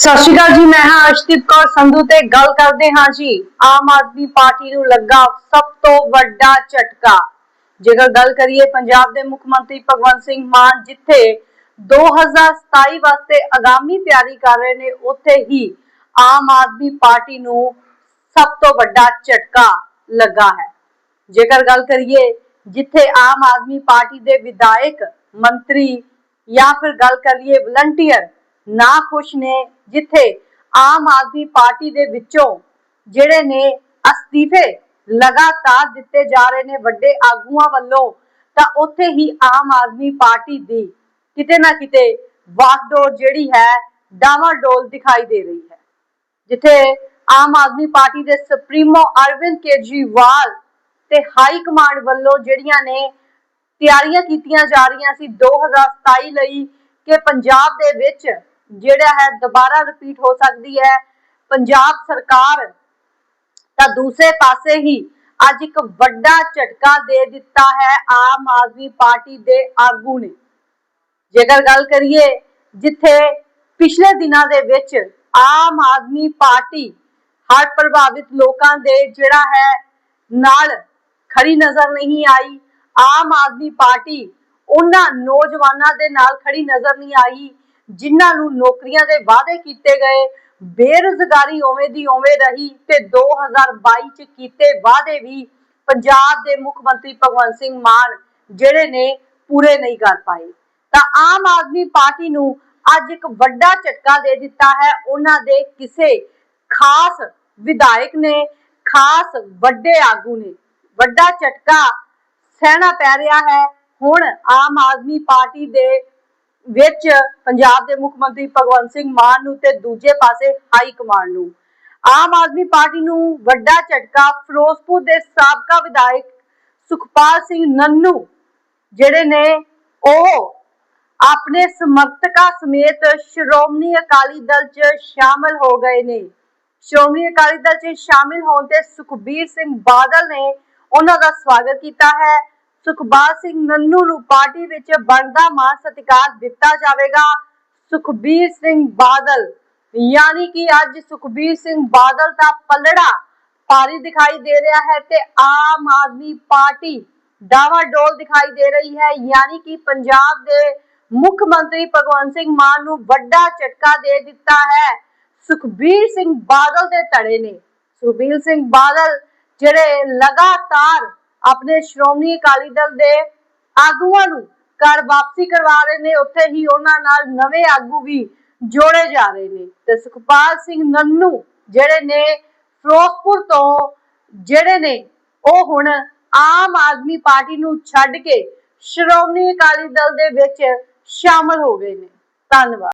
ਸਤਿ ਸ਼੍ਰੀ ਅਕਾਲ ਜੀ, ਮੈਂ ਹਾਂ ਅਰਸ਼ਦੀਪ ਕੌਰ ਸੰਧੂ ਤੇ ਗੱਲ ਕਰਦੇ ਹਾਂ ਜੀ। ਆਮ ਆਦਮੀ ਪਾਰਟੀ ਨੂੰ ਲੱਗਾ ਸਭ ਤੋਂ ਵੱਡਾ ਝਟਕਾ। ਜੇਕਰ ਗੱਲ ਕਰੀਏ ਪੰਜਾਬ ਦੇ ਮੁੱਖ ਮੰਤਰੀ ਭਗਵੰਤ ਸਿੰਘ ਮਾਨ, ਜਿੱਥੇ 2027 ਵਾਸਤੇ ਆਗਾਮੀ ਤਿਆਰੀ ਕਰ ਰਹੇ ਨੇ, ਉੱਥੇ ਹੀ ਆਮ ਆਦਮੀ ਪਾਰਟੀ ਨੂੰ ਸਭ ਤੋਂ ਵੱਡਾ ਝਟਕਾ ਲੱਗਾ ਹੈ। ਜੇਕਰ ਗੱਲ ਕਰੀਏ ਜਿੱਥੇ ਆਮ ਆਦਮੀ ਪਾਰਟੀ ਦੇ ਵਿਧਾਇਕ, ਮੰਤਰੀ ਜਾਂ ਫਿਰ ਗੱਲ ਕਰੀਏ ਵਲੰਟੀਅਰ ਨਾ ਖੁਸ਼ ਨੇ, ਜਿੱਥੇ ਆਮ ਆਦਮੀ ਪਾਰਟੀ ਦੇ ਵਿੱਚੋਂ ਜਿਹੜੇ ਨੇ ਅਸਤੀਫੇ ਲਗਾਤਾਰ ਦਿੱਤੇ ਜਾ ਰਹੇ ਨੇ ਵੱਡੇ ਆਗੂਆਂ ਵੱਲੋਂ, ਤਾਂ ਉੱਥੇ ਹੀ ਆਮ ਆਦਮੀ ਪਾਰਟੀ ਦੀ ਕਿਤੇ ਨਾ ਕਿਤੇ ਵਾਕਡੋਰ ਜਿਹੜੀ ਹੈ ਡਾਵਾਡੋਲ ਦਿਖਾਈ ਦੇ ਰਹੀ ਹੈ। ਜਿੱਥੇ ਆਮ ਆਦਮੀ ਪਾਰਟੀ ਦੇ ਸੁਪਰੀਮੋ ਅਰਵਿੰਦ ਕੇਜਰੀਵਾਲ ਤੇ ਹਾਈ ਕਮਾਂਡ ਵੱਲੋਂ ਜਿਹੜੀਆਂ ਨੇ ਤਿਆਰੀਆਂ ਕੀਤੀਆਂ ਜਾ ਰਹੀਆਂ ਸੀ 2027 ਲਈ ਕਿ ਪੰਜਾਬ ਦੇ ਵਿੱਚ ਜਿਹੜਾ ਹੈ ਦੁਬਾਰਾ ਰਿਪੀਟ ਹੋ ਸਕਦੀ ਹੈ। ਪੰਜਾਬ ਸਰਕਾਰ ਤਾਂ ਦੂਸਰੇ ਪਾਸੇ ਹੀ ਅੱਜ ਇੱਕ ਵੱਡਾ ਝਟਕਾ ਦੇ ਦਿੱਤਾ ਹੈ ਆਮ ਆਦਮੀ ਪਾਰਟੀ ਦੇ ਆਗੂ ਨੇ। ਜੇਕਰ ਗੱਲ ਕਰੀਏ, ਜਿੱਥੇ ਪਿਛਲੇ ਦਿਨਾਂ ਦੇ ਵਿੱਚ ਆਮ ਆਦਮੀ ਪਾਰਟੀ ਹਰ ਪ੍ਰਭਾਵਿਤ ਲੋਕਾਂ ਦੇ ਜਿਹੜਾ ਹੈ ਨਾਲ ਖੜੀ ਨਜ਼ਰ ਨਹੀਂ ਆਈ। ਆਮ ਆਦਮੀ ਪਾਰਟੀ ਉਹਨਾਂ ਨੌਜਵਾਨਾਂ ਦੇ ਨਾਲ ਖੜੀ ਨਜ਼ਰ ਨਹੀਂ ਆਈ। ਜਿਨ੍ਹਾਂ ਨੂੰ ਨੌਕਰੀਆਂ ਦੇ ਵਾਅਦੇ ਕੀਤੇ ਗਏ, ਬੇਰੁਜ਼ਗਾਰੀ ਉਵੇਂ ਦੀ ਉਵੇਂ ਰਹੀ ਤੇ 2022 ਚ ਕੀਤੇ ਵਾਅਦੇ ਵੀ ਪੰਜਾਬ ਦੇ ਮੁੱਖ ਮੰਤਰੀ ਭਗਵੰਤ ਸਿੰਘ ਮਾਨ, ਜਿਹੜੇ ਨੇ ਪੂਰੇ ਨਹੀਂ ਕਰ ਪਾਏ। ਤਾਂ ਆਮ ਆਦਮੀ ਪਾਰਟੀ ਨੂੰ ਅੱਜ ਇੱਕ ਵੱਡਾ ਝਟਕਾ ਦੇ ਦਿੱਤਾ ਹੈ। ਉਹਨਾਂ ਦੇ ਕਿਸੇ ਖਾਸ ਵਿਧਾਇਕ ਨੇ, ਖਾਸ ਵੱਡੇ ਆਗੂ ਨੇ। ਵੱਡਾ ਝਟਕਾ ਸਹਿਣਾ ਪੈ ਰਿਹਾ ਹੈ। ਹੁਣ ਆਮ ਆਦਮੀ ਪਾਰਟੀ ਦੇ ਵਿੱਚ ਪੰਜਾਬ ਦੇ ਮੁੱਖ ਮੰਤਰੀ ਭਗਵੰਤ ਸਿੰਘ ਮਾਨ ਨੂੰ ਤੇ ਦੂਜੇ ਪਾਸੇ ਹਾਈ ਕਮਾਂਡ ਨੂੰ। ਆਮ ਆਦਮੀ ਪਾਰਟੀ ਨੂੰ ਵੱਡਾ ਝਟਕਾ ਫਿਰੋਜ਼ਪੁਰ ਦੇ ਸਾਬਕਾ ਵਿਧਾਇਕ ਸੁਖਪਾਲ ਸਿੰਘ ਨੰਨੂ, ਜਿਹੜੇ ਨੇ ਉਹ ਆਪਣੇ ਸਮਰਥਕਾਂ ਸਮੇਤ ਸ਼੍ਰੋਮਣੀ ਅਕਾਲੀ ਦਲ 'ਚ ਸ਼ਾਮਲ ਹੋ ਗਏ ਨੇ। ਸ਼੍ਰੋਮਣੀ ਅਕਾਲੀ ਦਲ 'ਚ ਸ਼ਾਮਿਲ ਹੋਣ ਤੇ ਸੁਖਬੀਰ ਸਿੰਘ ਬਾਦਲ ਨੇ ਉਹਨਾਂ ਦਾ ਸਵਾਗਤ ਕੀਤਾ ਹੈ। ਸੁਖਬਾਲ ਸਿੰਘ ਨੰਨੂ ਨੂੰ ਪਾਰਟੀ ਵਿੱਚ ਬਣਦਾ ਮਾਨ ਸਤਿਕਾਰ ਦਿੱਤਾ ਜਾਵੇਗਾ। ਸੁਖਬੀਰ ਸਿੰਘ ਬਾਦਲ, ਯਾਨੀ ਕਿ ਅੱਜ ਸੁਖਬੀਰ ਸਿੰਘ ਬਾਦਲ ਦਾ ਪਲੜਾ ਭਾਰੀ ਦਿਖਾਈ ਦੇ ਰਿਹਾ ਹੈ ਤੇ ਆਮ ਆਦਮੀ ਪਾਰਟੀ ਡਾਵਾਡੋਲ ਦਿਖਾਈ ਦੇ ਰਹੀ ਹੈ। ਯਾਨੀ ਕਿ ਪੰਜਾਬ ਦੇ ਮੁੱਖ ਮੰਤਰੀ ਭਗਵੰਤ ਸਿੰਘ ਮਾਨ ਨੂੰ ਵੱਡਾ ਝਟਕਾ ਦੇ ਦਿੱਤਾ ਹੈ। ਸੁਖਬੀਰ ਸਿੰਘ ਬਾਦਲ ਦੇ ਧੜੇ ਨੇ। ਸੁਖਬੀਰ ਸਿੰਘ ਬਾਦਲ ਜਿਹੜੇ ਲਗਾਤਾਰ ਆਪਣੇ ਸ਼੍ਰੋਮਣੀ ਅਕਾਲੀ ਦਲ ਦੇ ਆਗੂਆਂ ਨੂੰ ਘਰ ਵਾਪਸੀ ਕਰਵਾ ਰਹੇ ਨੇ, ਉੱਥੇ ਹੀ ਉਹਨਾਂ ਨਾਲ ਨਵੇਂ ਆਗੂ ਵੀ ਜੋੜੇ ਜਾ ਰਹੇ ਨੇ। ਤੇ ਸੁਖਪਾਲ ਸਿੰਘ ਨੰਨੂ ਜਿਹੜੇ ਨੇ ਫਿਰੋਜ਼ਪੁਰ ਤੋਂ ਜਿਹੜੇ ਨੇ, ਉਹ ਹੁਣ ਆਮ ਆਦਮੀ ਪਾਰਟੀ ਨੂੰ ਛੱਡ ਕੇ ਸ਼੍ਰੋਮਣੀ ਅਕਾਲੀ ਦਲ ਦੇ ਵਿੱਚ ਸ਼ਾਮਲ ਹੋ ਗਏ ਨੇ। ਧੰਨਵਾਦ।